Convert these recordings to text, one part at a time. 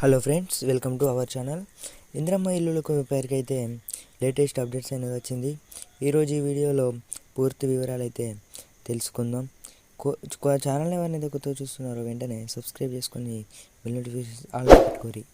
Hello friends welcome to our channel Indiramma ఇల్లులకు పేరుకైతే latest updates అనేది వచ్చింది. ఈరోజు ఈ వీడియోలో పూర్తి వివరాలు అయితే తెలుసుకుందాం. కో ఛానల్ ఎవరినైతే కొత్తగా చూస్తున్నారో వెంటనే సబ్స్క్రైబ్ చేసుకొని బెల్ నోటిఫికేషన్ ఆల్ పెట్టుకోరి.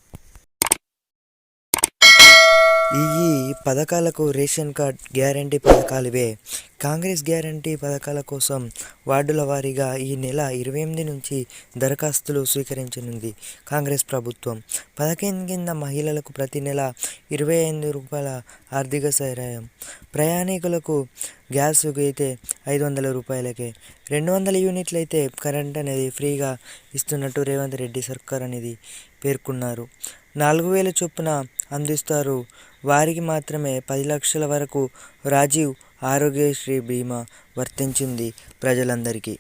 ఈ పథకాలకు రేషన్ కార్డ్ గ్యారంటీ పథకాలు ఇవే కాంగ్రెస్ గ్యారంటీ పథకాల కోసం వార్డుల వారీగా ఈ నెల ఇరవై ఎనిమిది నుంచి దరఖాస్తులు స్వీకరించనుంది కాంగ్రెస్ ప్రభుత్వం. పథకం కింద మహిళలకు ప్రతి నెల ఇరవై ఐదు రూపాయల ఆర్థిక సహాయం. ప్రయాణికులకు గ్యాస్ అయితే ఐదు వందల రూపాయలకే. రెండు వందల యూనిట్లు అయితే కరెంట్ అనేది ఫ్రీగా ఇస్తున్నట్టు రేవంత్ రెడ్డి సర్కార్ అనేది పేర్కొన్నారు. నాలుగు వేల చొప్పున అందిస్తారు. వారికి మాత్రమే పది లక్షల వరకు రాజీవ్ ఆరోగ్యశ్రీ బీమా వర్తించింది ప్రజలందరికీ.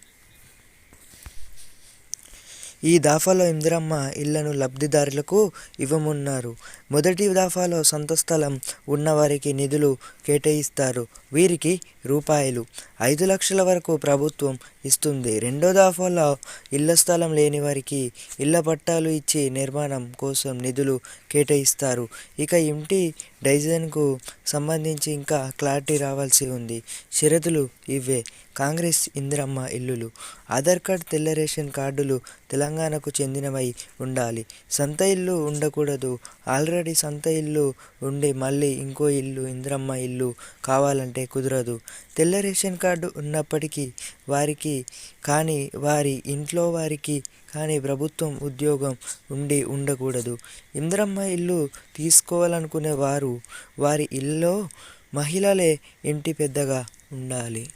ఈ దాఫాలో ఇందిరమ్మ ఇళ్ళను లబ్ధిదారులకు ఇవ్వనున్నారు మొదటి దాఫాలో సొంత స్థలం ఉన్నవారికి నిధులు కేటాయిస్తారు. వీరికి రూపాయలు. ఐదు లక్షల వరకు ప్రభుత్వం ఇస్తుంది. రెండో దాఫాలో ఇళ్ళ స్థలం లేని వారికి ఇళ్ళ పట్టాలు ఇచ్చి నిర్మాణం కోసం నిధులు కేటాయిస్తారు. ఇక ఇంటి డైజన్కు సంబంధించి ఇంకా క్లారిటీ రావాల్సి ఉంది. షరతులు ఇవే కాంగ్రెస్ ఇందిరమ్మ ఇల్లులు. ఆధార్ కార్డ్ తెల్ల రేషన్ కార్డులు తెలంగాణకు చెందినవై ఉండాలి. సొంత ఇల్లు ఉండకూడదు. ఆల్రెడీ సొంత ఇల్లు ఉండి మళ్ళీ ఇంకో ఇల్లు ఇందిరమ్మ ఇల్లు కావాలంటే కుదరదు. తెల్ల రేషన్ కార్డు ఉన్నప్పటికీ వారికి కానీ వారి ఇంట్లో వారికి కానీ ప్రభుత్వం ఉద్యోగం ఉండి ఉండకూడదు. ఇందిరమ్మ ఇల్లు తీసుకోవాలనుకునే వారు వారి ఇల్లు మహిళలే ఇంటి పెద్దగా ఉండాలి.